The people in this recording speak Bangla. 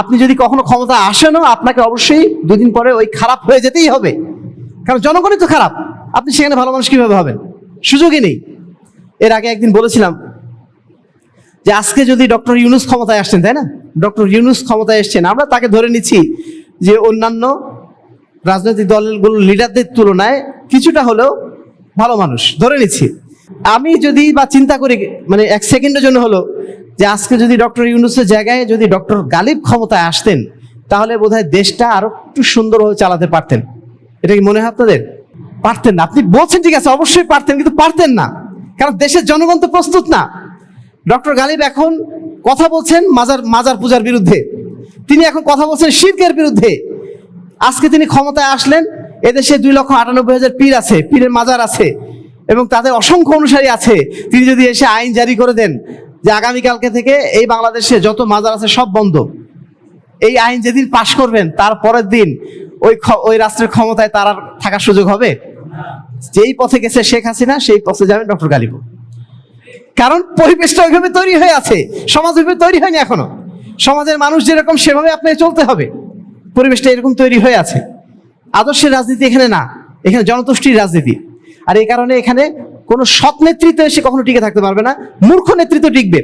আপনি যদি কখনো ক্ষমতা আসেনও, আপনাকে অবশ্যই দুদিন পরে ওই খারাপ হয়ে যেতেই হবে। কারণ জনগণই তো খারাপ। আপনি সেখানে ভালো মানুষ কীভাবে হবেন? সুযোগই নেই। এর আগে একদিন বলেছিলাম যে আজকে যদি ডক্টর ইউনুস ক্ষমতায় আসছেন তাই না? ডক্টর ইউনুস ক্ষমতায় এসছেন। আমরা তাকে ধরে নিচ্ছি যে অন্যান্য রাজনৈতিক দলগুলো লিডারদের তুলনায় কিছুটা হলেও ভালো মানুষ। ধরে নিচ্ছি। আমি যদি বা চিন্তা করি মানে এক সেকেন্ডের জন্য হলো যে আজকে যদি ডক্টর ইউনুসের জায়গায় যদি ডক্টর গালিব ক্ষমতায় আসতেন, তাহলে বোধহয় দেশটা আরও একটু সুন্দরভাবে চালাতে পারতেন। এটা কি মনে হয় আপনাদের? পারতেন না। আপনি বলছেন ঠিক আছে, অবশ্যই পারতেন, কিন্তু পারতেন না। কারণ দেশের জনগণ তো প্রস্তুত না। ডক্টর গালিব এখন কথা বলছেন মাজার মাজার পূজার বিরুদ্ধে। তিনি এখন কথা বলছেন শিল্পের বিরুদ্ধে। আজকে তিনি ক্ষমতায় আসলেন, এদেশে দুই লক্ষ আটানব্বই হাজার পীর আছে, পীরের মাজার আছে, এবং তাদের অসংখ্য অনুসারী আছে। তিনি যদি এসে আইন জারি করে দেন যে আগামীকালকে থেকে এই বাংলাদেশে যত মাজার আছে সব বন্ধ। এই আইন যেদিন পাশ করবেন, তার পরের দিন ওই ওই রাষ্ট্রের ক্ষমতায় তার আর থাকার সুযোগ হবে? যেই পথে গেছে শেখ হাসিনা, সেই পথে যাবেন ডক্টর গালিব। কারণ পরিবেশটা ওইভাবে তৈরি হয়ে আছে, সমাজ ওইভাবে তৈরি হয়নি এখনও। সমাজের মানুষ যেরকম, সেভাবে আপনাকে চলতে হবে। পরিবেশটা এরকম তৈরি হয়ে আছে। আদর্শের রাজনীতি এখানে না, এখানে জনতুষ্টির রাজনীতি। আর এই কারণে এখানে কোনো সৎ নেতৃত্ব এসে কখনো টিকে থাকতে পারবে না মূর্খ নেতৃত্ব টিকবে।